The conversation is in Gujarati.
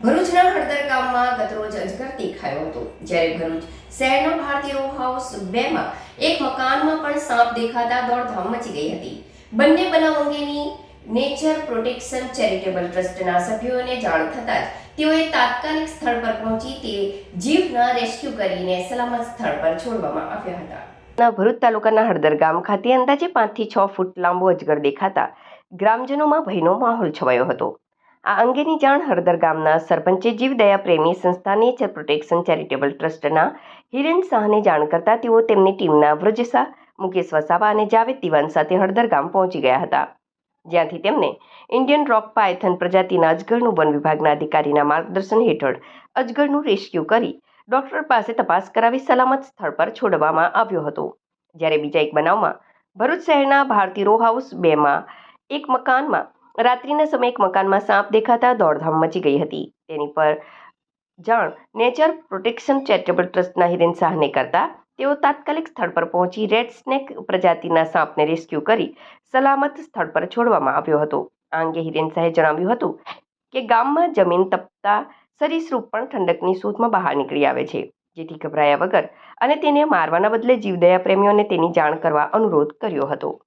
ભરૂચના હળદર ગામમાં ગતરોજ અજગર દેખાયો હતો. જ્યારે ભરૂચ શહેરનો ભારતીય હાઉસ બેમાં એક મકાનમાં પણ સાપ દેખાતા દોડધામ મચી ગઈ હતી. બંને બનાવ અંગેની નેચર પ્રોટેક્શન ચેરિટેબલ ટ્રસ્ટના સભ્યોને જાણ થતાં જ તેઓએ તાત્કાલિક સ્થળ પર પહોંચી તે જીવના રેસ્ક્યુ કરીને સલામત સ્થળ પર છોડવામાં આવ્યા હતા. ભરૂચ તાલુકાના હળદર ગામ ખાતે અંદાજે પાંચથી છ ફૂટ લાંબો અજગર દેખાતા ગ્રામજનોમાં ભયનો માહોલ છવાયો હતો. આ અંગેની જાણ હળદર ગામના સરપંચે જીવદયા પ્રેમી સંસ્થા નેચર પ્રોટેક્શન ચેરિટેબલ ટ્રસ્ટના હિરેન શાહને જાણ કરતા તેઓ તેમની ટીમના વ્રજ શાહ મુકેશ વસાવા અને જાવેદ દિવાન સાથે હળદર ગામ પહોંચી ગયા હતા. જ્યાંથી તેમને ઇન્ડિયન રોક પાયથન પ્રજાતિના અજગરનું વન વિભાગના અધિકારીના માર્ગદર્શન હેઠળ અજગરનું રેસ્ક્યુ કરી ડોક્ટર પાસે તપાસ કરાવી સલામત સ્થળ પર છોડવામાં આવ્યો હતો. જ્યારે બીજા એક બનાવમાં ભરૂચ શહેરના ભારતી રો હાઉસ બેમાં એક મકાનમાં રાત્રિના સમયે એક મકાનમાં સાપ દેખાતા દોડધામ મચી ગઈ હતી. તેની પર જાણ નેચર પ્રોટેક્શન ચેરિટેબલ ટ્રસ્ટના હિરેન શાહને કરતા તેઓ તાત્કાલિક સ્થળ પર પહોંચી રેડ સ્નેક પ્રજાતિના સાપને રેસ્ક્યુ કરી સલામત સ્થળ પર છોડવામાં આવ્યો હતો. આ અંગે હિરેન શાહે જણાવ્યું હતું કે ગામમાં જમીન તપતા સરીસૃપ પણ ઠંડકની શોધમાં બહાર નીકળી આવે છે, જેથી ગભરાયા વગર અને તેને મારવાના બદલે જીવદયા પ્રેમીઓને તેની જાણ કરવા અનુરોધ કર્યો હતો.